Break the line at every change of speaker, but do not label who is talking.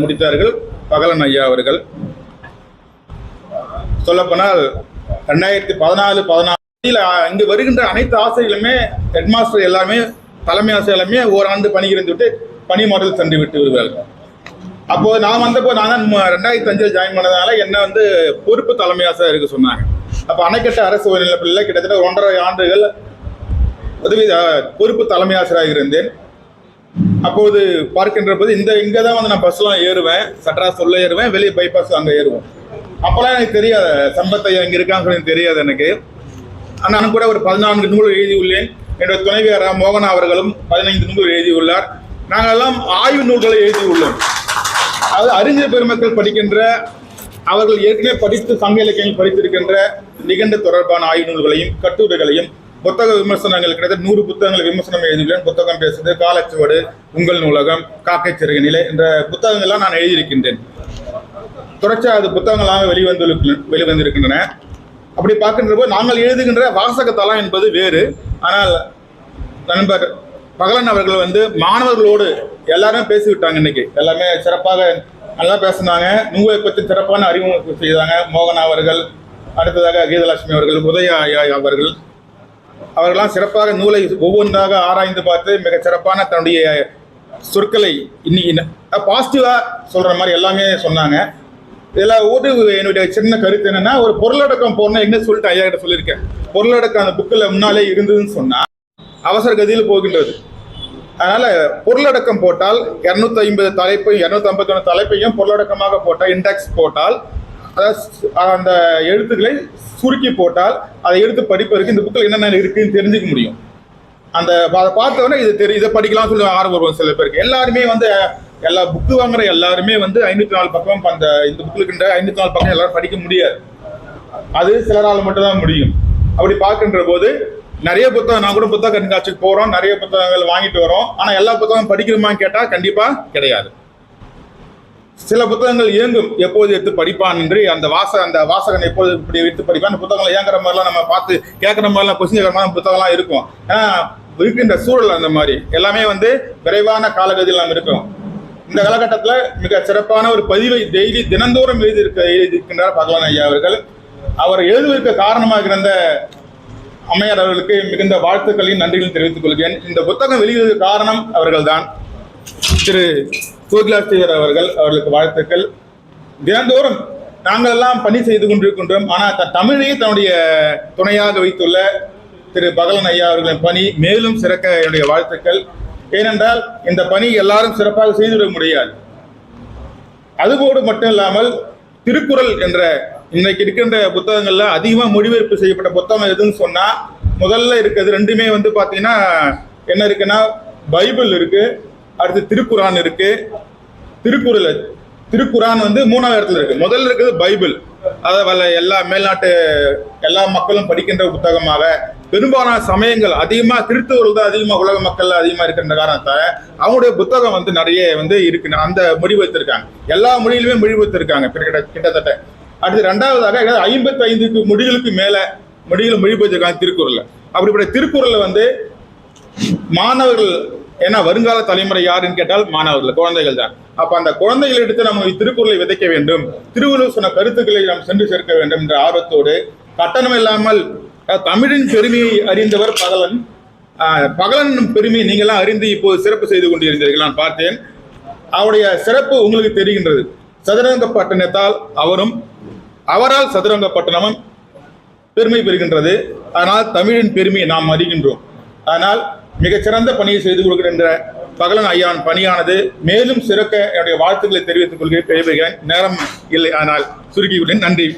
முடித்தார்கள். பகலன் ஐயா அவர்கள். சொல்லப்போனால் ரெண்டாயிரத்தி பதினாலு பதினாலு இங்கு வருகின்ற அனைத்து ஆசிரியர்களுமே ஹெட்மாஸ்டர் எல்லாமே தலைமை ஆசிரியர் எல்லாமே ஓராண்டு பணியிருந்து விட்டு பணி மாற்றல் சென்று விட்டு வருவார்கள் அப்போது நான் வந்தப்போ நான் தான் ரெண்டாயிரத்தி அஞ்சில் ஜாயின் பண்ணதுனால என்ன வந்து பொறுப்பு தலைமை ஆசிரியர் இருக்க சொன்னாங்க. அப்போ அணைக்கட்ட அரசு உயர்நிலைப்பள்ளியில் கிட்டத்தட்ட ஒன்றரை ஆண்டுகள் உதவி பொறுப்பு தலைமை ஆசிரியராக இருந்தேன். அப்போது பார்க்கின்ற போது இந்த இங்கே தான் வந்து நான் பஸ்லாம் ஏறுவேன். சட்ராஸ் உள்ள ஏறுவேன். வெளியே பைபாஸ் அங்கே ஏறுவோம். அப்போல்லாம் எனக்கு தெரியாது. சம்பத்தை இங்கே இருக்கான்னு சொல்லி எனக்கு தெரியாது எனக்கு. நான் கூட ஒரு பதினான்கு நூல் எழுதியுள்ளேன் என்னுடைய துணைவியார் மோகனா அவர்களும் பதினைந்து நூல் எழுதியுள்ளார் நாங்கள் எல்லாம் ஆய்வு நூல்களை எழுதியுள்ளோம் அது அறிஞர் பெருமக்கள் படிக்கின்ற அவர்கள் ஏற்கனவே படித்து சங்க இலக்கியங்கள் படித்திருக்கின்ற நிகண்ட தொடர்பான ஆய்வு நூல்களையும் கட்டுரைகளையும் புத்தக விமர்சனங்கள் கிட்டத்தட்ட நூறு புத்தகங்கள் விமர்சனம் எழுதியுள்ளேன். புத்தகம் பேசுது காலச்சுவடு உங்கள் நூலகம் காக்கை சிறகு நிலை என்ற புத்தகங்கள்லாம் நான் எழுதியிருக்கின்றேன். தொடர்ச்சியாக அது புத்தகங்களாக வெளிவந்து வெளிவந்திருக்கின்றன. அப்படி பார்க்கின்ற போது நாங்கள் எழுதுகின்ற வாசக தளம் என்பது வேறு. ஆனால் நண்பர் பகலன் அவர்கள் வந்து மாணவர்களோடு எல்லாரும் பேசிவிட்டாங்க இன்னைக்கு. எல்லாமே சிறப்பாக நல்லா பேசினாங்க. நூலை பற்றி சிறப்பான அறிமுகம் செய்தாங்க மோகன் அவர்கள் அடுத்ததாக கீதலட்சுமி அவர்கள் உதய ஐயா அவர்கள். அவர்கள்லாம் சிறப்பாக நூலை ஒவ்வொன்றாக ஆராய்ந்து பார்த்து மிக சிறப்பான தன்னுடைய சொற்களை இன்னைக்கு பாசிட்டிவாக சொல்கிற மாதிரி எல்லாமே சொன்னாங்க. இதில் ஒரு என்னுடைய சின்ன கருத்து என்னென்னா ஒரு பொருளடக்கம் போடணும் என்ன சொல்லிட்டு ஐயா கிட்ட சொல்லியிருக்கேன். பொருளடக்கம் அந்த புக்கில் முன்னாலே இருந்ததுன்னு சொன்னால் அவசர கதியில் போகின்றது. அதனால் பொருளடக்கம் போட்டால் இரநூத்தி ஐம்பது தலைப்பையும் இரநூத்தி ஐம்பத்தி ஒன்று தலைப்பையும் பொருளடக்கமாக போட்டால் இண்டெக்ஸ் போட்டால் அதாவது அந்த எழுத்துக்களை சுருக்கி போட்டால் அதை எடுத்து படிப்பதற்கு இந்த புக்கில் என்னென்ன இருக்குன்னு தெரிஞ்சுக்க முடியும். அந்த அதை பார்த்த உடனே இது தெரியும் இதை படிக்கலாம் சொல்லி ஆர்வம் வரும் சில பேருக்கு. எல்லாருமே வந்து எல்லா புக்கு வாங்குற எல்லாருமே வந்து ஐநூத்தி நாலு பக்கம் அந்த இந்த புக்கில் இருக்கின்ற ஐநூத்தி நாலு பக்கம் எல்லாரும் படிக்க முடியாது. அது சிலரால் மட்டும்தான் முடியும். அப்படி பார்க்கின்ற போது நிறைய புத்தகம் நான் கூட புத்தக கண்காட்சிக்கு போறோம் நிறைய புத்தகங்கள் வாங்கிட்டு வரோம். ஆனா எல்லா புத்தகம் படிக்கணுமான்னு கேட்டா கண்டிப்பா கிடையாது. சில புத்தகங்கள் இயங்கும். எப்போது எடுத்து படிப்பான் என்று அந்த வாச அந்த வாசகன் எப்போது இப்படி எடுத்து படிப்பான்? அந்த புத்தகங்கள் இயங்குற மாதிரிலாம் நம்ம பார்த்து கேட்குற மாதிரிலாம் கொஸ்டின் கேட்குற மாதிரி புத்தகம்லாம் இருக்கும். ஏன்னா இருக்கின்ற சூழல் அந்த மாதிரி. எல்லாமே வந்து விரைவான காலகதியில் நாம் இருக்கிறோம். இந்த காலகட்டத்தில் மிக சிறப்பான ஒரு பதிவை டெய்லி தினந்தோறும் எழுதியிருக்க எழுதியிருக்கின்றார் பகவான் ஐயா அவர்கள். அவர் எழுதுவதற்கு காரணமாக இருந்த அம்மையார் அவர்களுக்கு மிகுந்த வாழ்த்துக்களையும் நன்றிகளையும் தெரிவித்துக் கொள்கிறேன். இந்த புத்தகம் வெளியிடுவதற்கு காரணம் அவர்கள்தான். திரு கோகிலாஸ்தேவர் அவர்கள் அவர்களுக்கு வாழ்த்துக்கள். தினந்தோறும் நாங்கள் எல்லாம் பணி செய்து கொண்டிருக்கின்றோம். ஆனால் த- தமிழையே தன்னுடைய துணையாக வைத்துள்ள திரு பகலன் ஐயா அவர்களின் பணி மேலும் சிறக்க என்னுடைய வாழ்த்துக்கள். ஏனென்றால் இந்த பணி எல்லாரும் சிறப்பாக செய்துவிட முடியாது. அதுபோடு மட்டும் இல்லாமல் திருக்குறள் என்ற இன்னைக்கு இருக்கின்ற புத்தகங்கள்ல அதிகமாக மொழிபெயர்ப்பு செய்யப்பட்ட புத்தகம் எதுன்னு சொன்னா முதல்ல இருக்கிறது ரெண்டுமே வந்து பார்த்தீங்கன்னா என்ன இருக்குன்னா பைபிள் இருக்கு. அடுத்து திருக்குரான் இருக்கு. திருக்குறள் திருக்குரான் வந்து மூணாவது இடத்துல இருக்கு. முதல்ல இருக்குது பைபிள். அதை வல்ல எல்லா மேல்நாட்டு எல்லா மக்களும் படிக்கின்ற புத்தகமாக. பெரும்பாலான சமயங்கள் அதிகமாக கிறிஸ்தவர்கள் தான் அதிகமாக உலக மக்கள் அதிகமாக இருக்கின்ற காரணத்தால அவங்களுடைய புத்தகம் வந்து நிறைய வந்து இருக்கு. அந்த மொழி வைத்திருக்காங்க. எல்லா மொழியிலுமே மொழி கிட்ட- கிட்டத்தட்ட அடுத்து ரெண்டாவதாக ஐம்பத்தி ஐந்துக்கு மொழிகளுக்கு மேலே மொழிகளை மொழிபெயர்த்திருக்காங்க திருக்குறளில் அப்படிப்பட்ட திருக்குறளில் வந்து மாணவர்கள் ஏன்னா வருங்கால தலைமுறை யாருன்னு கேட்டால் மாணவர்கள் குழந்தைகள் தான் அப்ப அந்த குழந்தைகள் எடுத்து நம்ம திருக்குறளை விதைக்க வேண்டும். திருவள்ளுவர் சொன்ன கருத்துக்களை நாம் சென்று சேர்க்க வேண்டும் என்ற ஆர்வத்தோடு கட்டணம் இல்லாமல் தமிழின் பெருமையை அறிந்தவர் பகலன். பகலன் பெருமையை நீங்களாம் அறிந்து இப்போது சிறப்பு செய்து கொண்டிருந்தீர்கள் நான் பார்த்தேன். அவருடைய சிறப்பு உங்களுக்கு தெரிகின்றது. சதுரங்கப்பட்டினத்தால் அவரும் அவரால் சதுரங்கப்பட்டினமும் பெருமை பெறுகின்றது. ஆனால் தமிழின் பெருமையை நாம் அறிகின்றோம். ஆனால் மிகச்சிறந்த பணியை செய்து கொடுக்கின்ற பகலன் ஐயான் பணியானது மேலும் சிறக்க என்னுடைய வாழ்த்துக்களை தெரிவித்துக் கொள்கிறேன் நேரம் இல்லை ஆனால் சுருக்கியுள்ளேன் நன்றி.